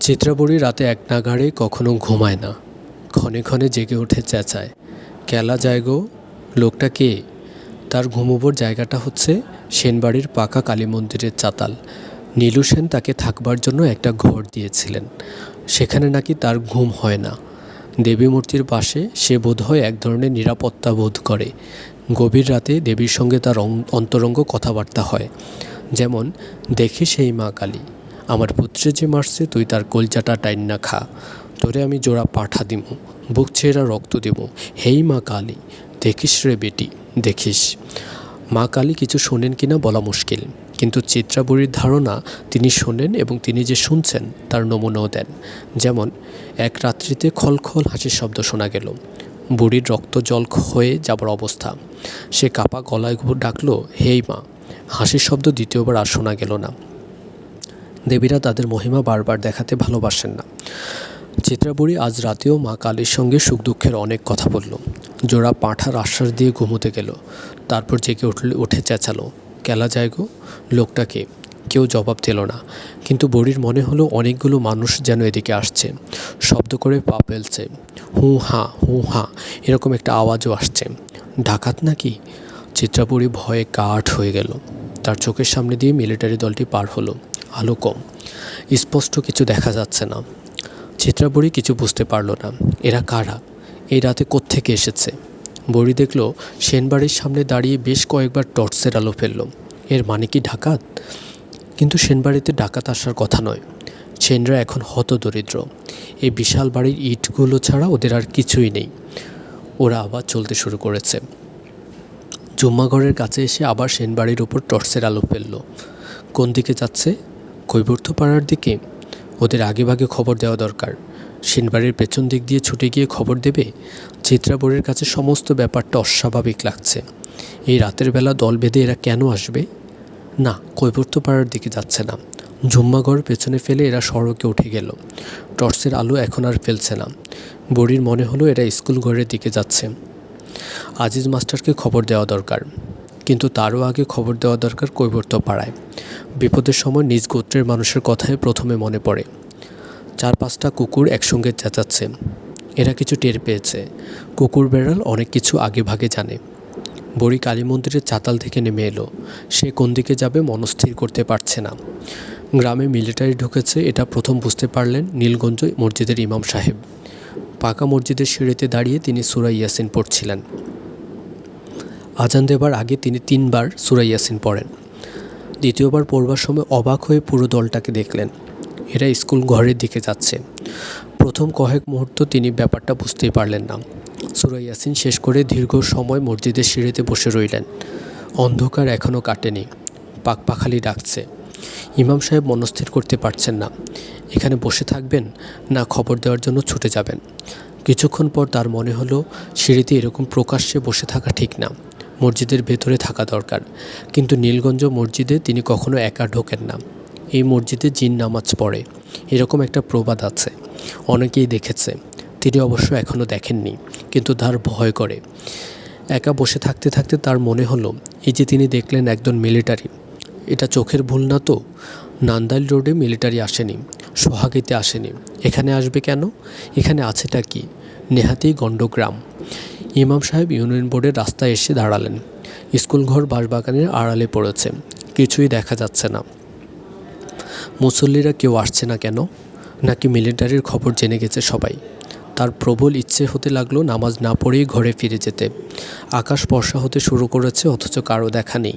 চিত্রাবরী রাতে এক নাগাড়ে কখনো ঘুমায় না। ক্ষণে ক্ষণে জেগে ওঠে চেঁচায়। কেলা যায় গো, লোকটা কে? তার ঘুমোবার জায়গাটা হচ্ছে সেনবাড়ির পাকা কালী মন্দিরের চাতাল। নীলু সেন তাকে থাকবার জন্য একটা ঘর দিয়েছিলেন। সেখানে নাকি তার ঘুম হয় না। দেবী মূর্তির পাশে সে বোধহয় এক ধরনের নিরাপত্তা বোধ করে। গভীর রাতে দেবীর সঙ্গে তার অন্তরঙ্গ কথাবার্তা হয়। যেমন, দেখি সেই মা কালী। আমার পুত্রে যে মারছে, তুই তার কলজাটা টাইন না খা। তোরে আমি জোড়া পাঠা দিমু, বুক ছেঁড়া রক্ত দেব। হেই মা কালী, দেখিস রে বেটি, দেখিস। মা কালী কিছু শোনেন কিনা বলা মুশকিল, কিন্তু চিত্রাবরীর ধারণা তিনি শোনেন এবং তিনি যে শুনছেন, তার নমুনাও দেন। যেমন, এক রাত্রিতে খলখল হাসির শব্দ শোনা গেল। বুড়ির রক্ত জল হয়ে যাবার অবস্থা। সে কাপা গলায় ডাকলো, হেই মা। হাসির শব্দ দ্বিতীয়বার আর শোনা গেল না। দেবীরা তাদের মহিমা বারবার দেখাতে ভালোবাসেন না। চিত্রাবরী আজ রাতেও মা কালীর সঙ্গে সুখ দুঃখের অনেক কথা বলল। জোড়া পাঁঠার আশ্বাস দিয়ে ঘুমোতে গেল। তারপর জেগে উঠলে, উঠে চেঁচালো। কেলা যায় গো লোকটাকে কেউ জবাব দিল না। কিন্তু বড়ির মনে হলো অনেকগুলো মানুষ যেন এদিকে আসছে। শব্দ করে পা ফেলছে। হু হা হু হা, এরকম একটা আওয়াজও আসছে। ডাকাত নাকি? চিত্রাপুরী ভয়ে কাঠ হয়ে গেল। তার চোখের সামনে দিয়ে মিলিটারি দলটি পার হলো। আলো কম। স্পষ্ট কিছু দেখা যাচ্ছে না। চিত্রাবড়ি কিছু বুঝতে পারল না। এরা কারা? এই রাতে কোত্থেকে এসেছে? বড়ি দেখল, সেনবাড়ির সামনে দাঁড়িয়ে বেশ কয়েকবার টর্চের আলো ফেলল। এর মানে কি ডাকাত? কিন্তু সেনবাড়িতে ডাকাত আসার কথা নয়। সেনরা এখন হতদরিদ্র। এই বিশাল বাড়ির ইটগুলো ছাড়া ওদের আর কিছুই নেই। ওরা আবার চলতে শুরু করেছে। জুম্মাঘরের কাছে এসে আবার সেনবাড়ির ওপর টর্চের আলো ফেলল। কোন দিকে যাচ্ছে? কৈবর্তপাড়ার দিকে ওদের আগে ভাগে খবর দেওয়া দরকার। সেনবাড়ির পেছন দিক দিয়ে ছুটে গিয়ে খবর দেবে চিত্রাবরের কাছে সমস্ত ব্যাপারটা অস্বাভাবিক লাগছে। এই রাতের বেলা দল বেঁধে এরা কেন আসবে? না, কৈবর্তপাড়ার দিকে যাচ্ছে না। জুম্মাঘর পেছনে ফেলে এরা সড়কে উঠে গেল। টর্চের আলো এখন আর ফেলছে না। বড়ির মনে হলো এরা স্কুল ঘরের দিকে যাচ্ছে। আজিজ মাস্টারকে খবর দেওয়া দরকার। কিন্তু তারও আগে খবর দেওয়া দরকার কৈবর্ত পাড়ায় বিপদের সময় নিজ গোত্রের মানুষের কথাই প্রথমে মনে পড়ে। চার পাঁচটা কুকুর একসঙ্গে চেঁচাচ্ছে। এরা কিছু টের পেয়েছে। কুকুর বেড়াল অনেক কিছু আগে ভাগে জানে। বড়ি কালী মন্দিরের চাতাল থেকে নেমে এলো। সে কোন দিকে যাবে মনস্থির করতে পারছে না। গ্রামে মিলিটারি ঢুকেছে, এটা প্রথম বুঝতে পারলেন নীলগঞ্জ মসজিদের ইমাম সাহেব। পাকা মসজিদের সিঁড়িতে দাঁড়িয়ে তিনি সুরা ইয়াসিন পড়ছিলেন। আজান দেবার আগে তিনি তিনবার সুরা ইয়াসিন পড়েন। দ্বিতীয়বার পড়বার সময় অবাক হয়ে পুরো দলটাকে দেখলেন। এরা স্কুল ঘরের দিকে যাচ্ছে। প্রথম কয়েক মুহূর্ত তিনি ব্যাপারটা বুঝতেই পারলেন না। সুরা ইয়াসিন শেষ করে দীর্ঘ সময় মসজিদের সিঁড়িতে বসে রইলেন। অন্ধকার এখনও কাটেনি। পাকপাখালি ডাকছে। ইমাম সাহেব মনস্থির করতে পারছেন না। এখানে বসে থাকবেন না খবর দেওয়ার জন্য ছুটে যাবেন। কিছুক্ষণ পর তার মনে হলো, সিঁড়িতে এরকম প্রকাশ্যে বসে থাকা ঠিক না। মসজিদের ভেতরে থাকা দরকার। কিন্তু নীলগঞ্জ মসজিদে তিনি কখনো একা ঢোকেন না। এই মসজিদে জিন নামাজ পড়ে। এরকম একটা প্রবাদ আছে। অনেকেই দেখেছে। তিনি অবশ্য এখনও দেখেননি, কিন্তু তার ভয় করে। একা বসে থাকতে থাকতে তার মনে হলো, এই যে তিনি দেখলেন একজন মিলিটারি। এটা চোখের ভুল না তো? নান্দাইল রোডে মিলিটারি আসেনি, সোহাগিতে আসেনি। এখানে আসবে কেন? এখানে আছেটা কি? নেহাতেই গণ্ডগ্রাম। ইমাম সাহেব ইউনিয়ন বোর্ডের রাস্তায় এসে দাঁড়ালেন। স্কুল ঘর বাঁশবাগানের আড়ালে পড়েছে। কিছুই দেখা যাচ্ছে না। মুসল্লিরা কেউ আসছে না কেন? নাকি মিলিটারির খবর জেনে গেছে সবাই? তার প্রবল ইচ্ছে হতে লাগল নামাজ না পড়েই ঘরে ফিরে যেতে। আকাশ বর্ষা হতে শুরু করেছে, অথচ কারও দেখা নেই।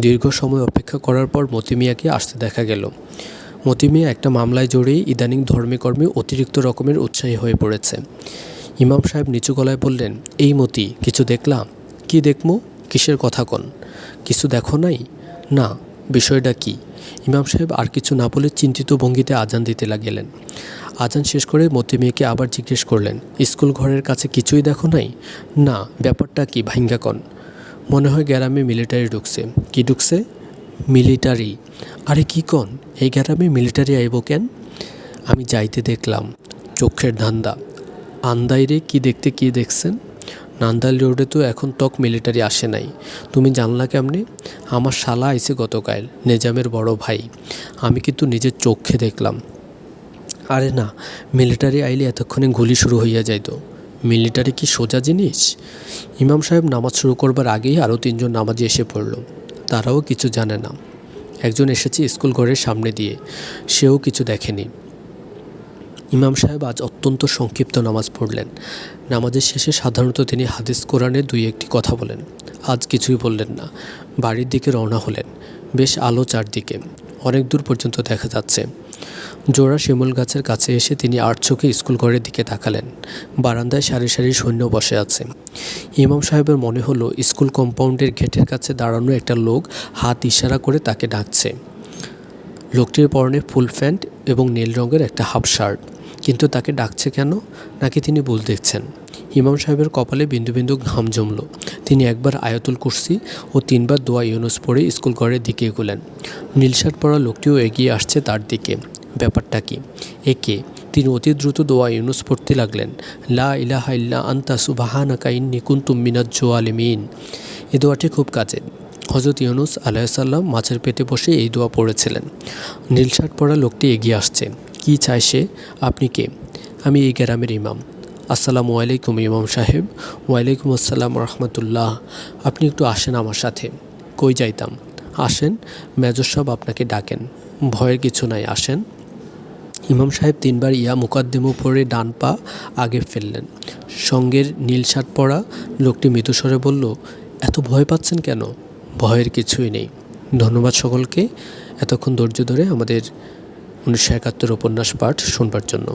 দীর্ঘ সময় অপেক্ষা করার পর মতিমিয়াকে আসতে দেখা গেল। মতিমিয়া একটা মামলায় জড়িয়ে ইদানিং ধর্মীকর্মে অতিরিক্ত রকমের উৎসাহী হয়ে পড়েছে। ইমাম সাহেব নিচু গলায় বললেন, এই মতি, কিছু দেখলাম কি দেখমু? কিসের কথা কন? কিছু দেখো নাই? না, বিষয়টা কি? ইমাম সাহেব আর কিছু না বলে চিন্তিত ভঙ্গিতে আজান দিতে লাগলেন। আজান শেষ করে মতি মেয়েকে আবার জিজ্ঞেস করলেন, স্কুল ঘরের কাছে কিছুই দেখো নাই? না, ব্যাপারটা কি ভাঙ্গা কন? মনে হয় গ্যারামে মিলিটারি ঢুকছে। কি ঢুকছে? মিলিটারি। আরে কি কন? এই গ্যারামে মিলিটারি আইব কেন? আমি যাইতে দেখলাম। চোখের ধান্দা। আন্দাইরে কি দেখতে, কি দেখছেন? নান্দাইল রোডে তো এখন তক মিলিটারি আসে নাই। তুমি জানলা কেমনে? আমার শালা আইছে গতকাল, নেজামের বড় ভাই। আমি কিন্তু নিজের চোখে দেখলাম। আরে না মিলিটারি আইলে এতক্ষণে গুলি শুরু হইয়া যাইত। মিলিটারি কি সোজা জিনিস? ইমাম সাহেব নামাজ শুরু করবার আগেই আরও তিনজন নামাজি এসে পড়ল। তারাও কিছু জানে না। একজন এসেছে স্কুল ঘরের সামনে দিয়ে। সেও কিছু দেখেনি। ইমাম সাহেব আজ অত্যন্ত সংক্ষিপ্ত নামাজ পড়লেন। নামাজের শেষে সাধারণত তিনি হাদিস কোরআনের দুই একটি কথা বলেন। আজ কিছুই বললেন না। বাড়ির দিকে রওনা হলেন। বেশ আলো চারদিকে। অনেক দূর পর্যন্ত দেখা যাচ্ছে। জোড়া শিমুল গাছের কাছে এসে তিনি আর চোখে স্কুল ঘরের দিকে তাকালেন। বারান্দায় সারি সারি সৈন্য বসে আছে। ইমাম সাহেবের মনে হলো, স্কুল কম্পাউন্ডের গেটের কাছে দাঁড়ানো একটা লোক হাত ইশারা করে তাকে ডাকছে। লোকটির পরনে ফুল প্যান্ট এবং নীল রঙের একটা হাফ শার্ট। কিন্তু তাকে ডাকছে কেন? নাকি তিনি ভুল দেখছেন? ইমাম সাহেবের কপালে বিন্দু বিন্দু ঘাম জমল। তিনি একবার আয়াতুল কুরসি ও তিনবার দোয়া ইউনুস পড়ে স্কুল ঘরের দিকে এগোলেন। নীল শার্ট পরা লোকটিও এগিয়ে আসছে তার দিকে। ব্যাপারটা কি? একে তিনি অতি দ্রুত দোয়া ইউনুস পড়তে লাগলেন। লা ইলাহা ইল্লা আন্তা সুবাহানাকা ইন্নি কুন্তুম মিনাজ জোয়ালিমিন। এই দোয়াটি খুব কাজের হজরত ইউনুস আলাইসাল্লাম মাছের পেটে বসে এই দোয়া পড়েছিলেন। নীল শার্ট পরা লোকটি এগিয়ে আসছে। কি চায় সে? আপনি কে? আমি এই গ্রামের ইমাম। আসসালামু আলাইকুম ইমাম সাহেব। ওয়ালাইকুম আসসালাম রহমতুল্লাহ। আপনি একটু আসেন আমার সাথে। কই যাইতাম? আসেন, মেজর সাহেব আপনাকে ডাকেন। ভয়ের কিছু নাই, আসেন। ইমাম সাহেব তিনবার ইয়া মুকাদ্দিমু পরে ডান পা আগে ফেললেন। সঙ্গের নীল শার্ট পরা লোকটি মৃদুস্বরে বলল, এত ভয় পাচ্ছেন কেন? ভয়ের কিছুই নেই। ধন্যবাদ সকলকে। এতক্ষণ ধৈর্য ধরে আমাদের উনিশশো একাত্তর উপন্যাস পাঠ শুনবার জন্য।